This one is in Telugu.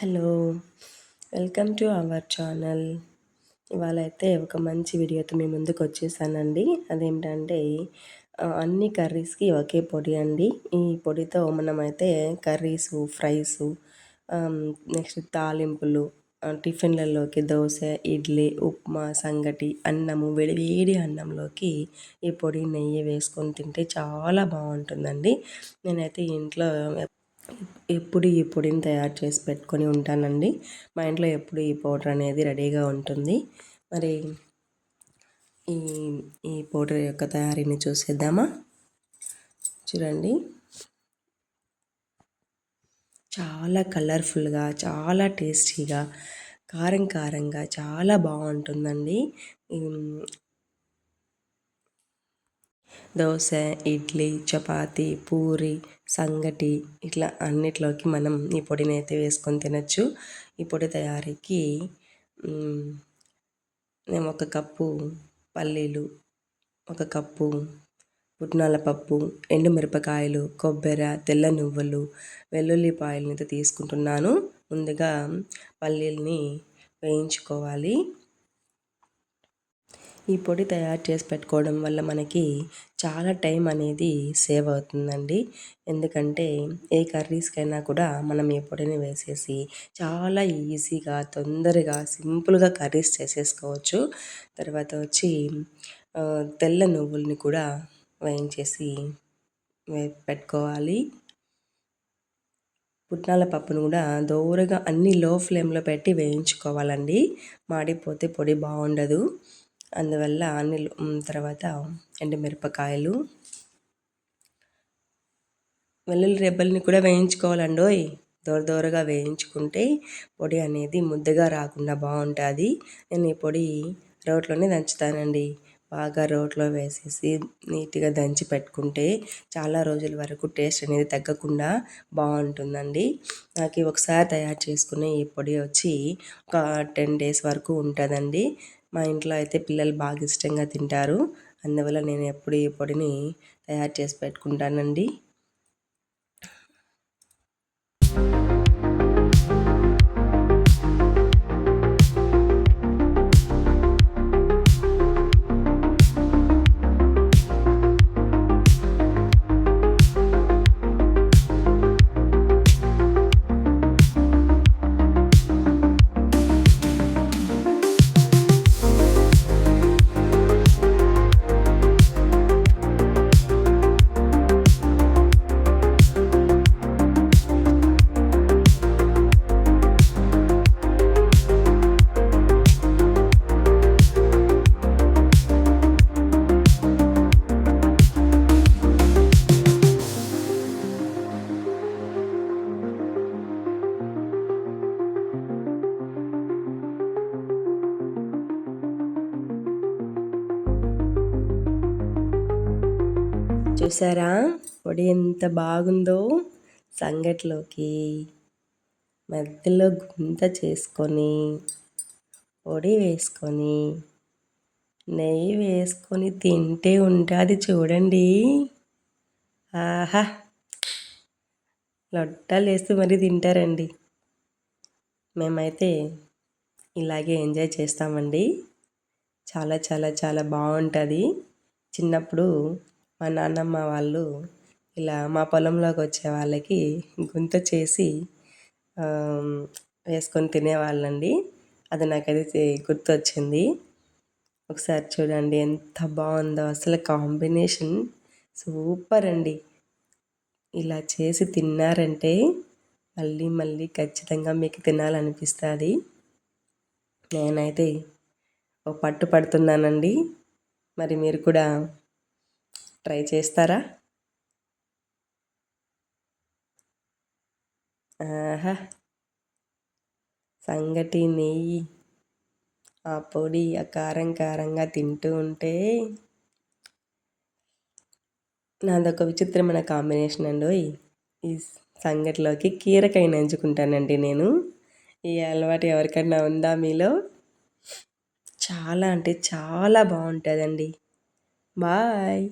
Hello welcome to our channel. ఇవాళ అయితే ఒక మంచి వీడియోతో మీ ముందుకు వచ్చేసానండి. అదేంటంటే అన్ని కర్రీస్కి ఒకే పొడి అండి. ఈ పొడితో మనమైతే కర్రీస్ ఫ్రైస్ నెక్స్ట్ తాలింపులు టిఫిన్లలోకి దోశ ఇడ్లీ ఉప్మా సంగటి అన్నము వేడి అన్నంలోకి ఈ పొడి నెయ్యి వేసుకొని తింటే చాలా బాగుంటుందండి. నేనైతే ఇంట్లో ఎప్పుడు ఈ పొడిని తయారు చేసి పెట్టుకొని ఉంటానండి. మా ఇంట్లో ఎప్పుడు ఈ పౌడర్ అనేది రెడీగా ఉంటుంది. మరి ఈ ఈ పౌడర్ యొక్క తయారీని చూసేద్దామా? చూడండి. చాలా కలర్ఫుల్గా చాలా టేస్టీగా కారం కారంగా చాలా బాగుంటుందండి. దోశ ఇడ్లీ చపాతి పూరి సంగటి ఇట్లా అన్నిట్లోకి మనం ఈ పొడిని అయితే వేసుకొని తినచ్చు. ఈ పొడి తయారీకి మేము ఒక కప్పు పల్లీలు ఒక కప్పు పుట్నాల పప్పు ఎండుమిరపకాయలు కొబ్బరి తెల్ల నువ్వులు వెల్లుల్లిపాయలని అయితే తీసుకుంటున్నాను. ముందుగా పల్లీల్ని వేయించుకోవాలి. ఈ పొడి తయారు చేసి పెట్టుకోవడం వల్ల మనకి చాలా టైం అనేది సేవ్ అవుతుందండి. ఎందుకంటే ఏ కర్రీస్కైనా కూడా మనం ఈ పొడిని వేసేసి చాలా ఈజీగా తొందరగా సింపుల్గా కర్రీస్ చేసేసుకోవచ్చు. తర్వాత వచ్చి తెల్ల నువ్వుల్ని కూడా వేయించేసి పెట్టుకోవాలి. పుట్నాల పప్పును కూడా దోరగా అన్ని లో ఫ్లేమ్లో పెట్టి వేయించుకోవాలండి. మాడిపోతే పొడి బాగుండదు. అందువల్ల అన్ని తర్వాత ఎండుమిరపకాయలు. వెల్లుల్లి రెబ్బల్ని కూడా వేయించుకోవాలండోయ్. దూర దూరగా వేయించుకుంటే పొడి అనేది ముద్దగా రాకుండా బాగుంటుంది. నేను ఈ పొడి రోట్లోనే దంచుతానండి. బాగా రోట్లో వేసేసి నీట్గా దంచి పెట్టుకుంటే చాలా రోజుల వరకు టేస్ట్ అనేది తగ్గకుండా బాగుంటుందండి. నాకు ఒకసారి తయారు చేసుకునే ఈ పొడి వచ్చి ఒక టెన్ డేస్ వరకు ఉంటుందండి. మా ఇంట్లో అయితే పిల్లలు బాగా ఇష్టంగా తింటారు. అందువల్ల నేను ఎప్పుడు ఈ పొడిని తయారు చేసి పెట్టుకుంటానండి. చూసారా? పొడి ఎంత బాగుందో సంగట్లోకి. మధ్యలో గుంత చేసుకొని పొడి వేసుకొని నెయ్యి వేసుకొని తింటే ఉంటుంది చూడండి. ఆహా! లొట్టాలు వేస్తూ మరీ తింటారండి. మేమైతే ఇలాగే ఎంజాయ్ చేస్తామండి. చాలా చాలా చాలా బాగుంటుంది. చిన్నప్పుడు మా నాన్నమ్మ వాళ్ళు ఇలా మా పొలంలోకి వచ్చే వాళ్ళకి గుంత చేసి వేసుకొని తినేవాళ్ళండి. అది నాకైతే గుర్తొచ్చింది. ఒకసారి చూడండి ఎంత బాగుందో. అసలు కాంబినేషన్ సూపర్ అండి. ఇలా చేసి తిన్నారంటే మళ్ళీ మళ్ళీ ఖచ్చితంగా మీకు తినాలనిపిస్తుంది. నేనైతే ఒక పట్టు పడుతున్నానండి. మరి మీరు కూడా ట్రై చేస్తారా? ఆహా. సంగటి నెయ్యి. ఆ పొడి ఆ కారం కారంగా తింటూ ఉంటే నాదొక విచిత్రమైన కాంబినేషన్ అండి ఈ సంగటిలోకి కీరకాయ నంచుకుంటానండి నేను. ఈ అలవాటు ఎవరికన్నా ఉందా మీలో? చాలా అంటే చాలా బాగుంటుందండి. బాయ్.